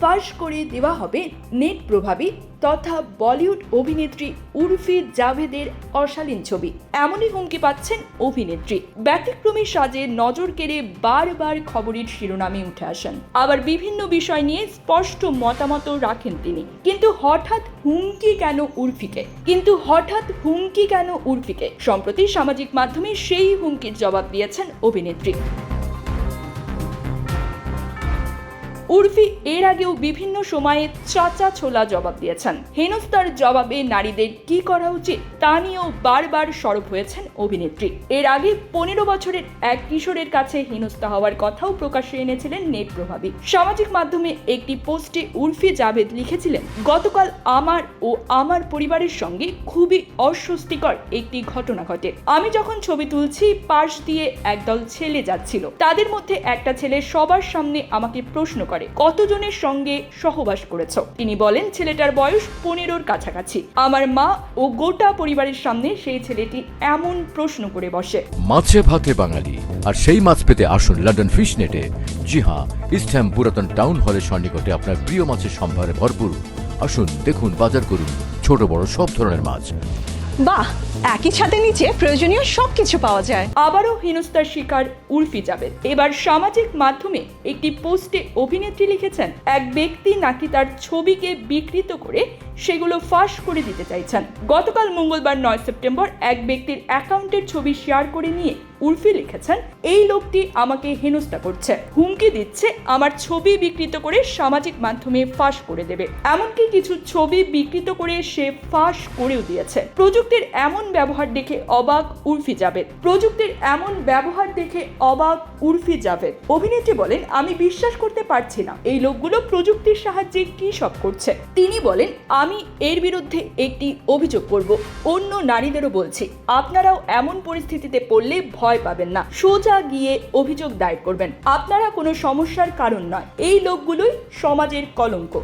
ফাঁস করে দেওয়া হবে নেট প্রভাবী তথা বলিউড অভিনেত্রী উর্ফি জাভেদের অশালীন ছবি। এমনই হুমকি পাচ্ছেন অভিনেত্রী। ব্যতিক্রমী সাজে নজর কেড়ে বারবার খবরের শিরোনামে উঠে আসেন। আবার বিভিন্ন বিষয় নিয়ে স্পষ্ট মতামত রাখেন তিনি। কিন্তু হঠাৎ হুমকি কেন উর্ফিকে? কিন্তু হঠাৎ হুমকি কেন উর্ফিকে? সম্প্রতি সামাজিক মাধ্যমে সেই হুমকির জবাব দিয়েছেন অভিনেত্রী। উর্ফি এর আগেও বিভিন্ন সময়ে চাচা ছোলা জবাব দিয়েছেন। হেনস্তার জবাবে নারীদের কি করা উচিত তা নিয়েও বারবার সরব হয়েছেন অভিনেত্রী। এর আগে পনেরো বছরের এক কিশোরের কাছে হেনস্থা হওয়ার কথাও প্রকাশ্যে এনেছিলেন নেট প্রভাবী। সামাজিক মাধ্যমে একটি পোস্টে উর্ফি জাভেদ লিখেছিলেন, গতকাল আমার ও আমার পরিবারের সঙ্গে খুবই অস্বস্তিকর একটি ঘটনা ঘটে। আমি যখন ছবি তুলছি, পাশ দিয়ে একদল ছেলে যাচ্ছিল। তাদের মধ্যে একটা ছেলে সবার সামনে আমাকে প্রশ্ন করে কতজনের সঙ্গে সহবাস করেছ? তিনি বলেন, ছেলেটার বয়স পনেরোর কাছাকাছি। আমার মা ও গোটা পরিবারের সামনে সেই ছেলেটি এমন প্রশ্ন করে বসে। মাছে ভাতে বাঙালি, আর সেই মাছ পেতে আসুন লন্ডন ফিশ নেটে জি হ্যাঁ ইস্টহ্যাম পুরাতন টাউন হলের সন্নিকটে আপনার প্রিয় মাছের সম্ভারে ভরপুর। আসুন, দেখুন, বাজার করুন, ছোট বড় সব ধরনের মাছ। বাহ, একই ছাদের নিচে প্রয়োজনীয় সব কিছু পাওয়া যায়। আবারও হিনস্তার শিকার উর্ফি জাবেদ। এবার সামাজিক মাধ্যমে একটি পোস্টে অভিনেত্রী লিখেছেন, এক ব্যক্তি নাকি তার ছবিকে বিকৃত করে সেগুলো ফাঁস করে দিতে চাইছেন। গতকাল মঙ্গলবার নয় সেপ্টেম্বর এক ব্যক্তির অ্যাকাউন্টের ছবি শেয়ার করে নিয়ে উর্ফি লিখেছেন, এই লোকটি আমাকে হেনস্থা করছে। হুমকি দিচ্ছে আমার ছবি বিকৃত করে সামাজিক মাধ্যমে ফাঁস করে দেবে। এমনকি কিছু ছবি বিকৃত করে সে ফাঁস করেও দিয়েছে। প্রযুক্তির এমন ব্যবহার দেখে অবাক উর্ফি জাভেদ। প্রযুক্তির এমন ব্যবহার দেখে অবাক উর্ফি জাভেদ। অভিনেত্রী বলেন, আমি বিশ্বাস করতে পারছি না। এই লোকগুলো প্রযুক্তির সাহায্যে কি সব করছে? তিনি বলেন, আমি এর বিরুদ্ধে একটি অভিযোগ করব। অন্য নারীদেরও বলছি। আপনারাও এমন পরিস্থিতিতে পড়লে ভয় পাবেন না। সোজা গিয়ে অভিযোগ দায়ের করবেন। আপনারা কোনো সমস্যার কারণ নয়। এই লোকগুলোই সমাজের কলঙ্ক।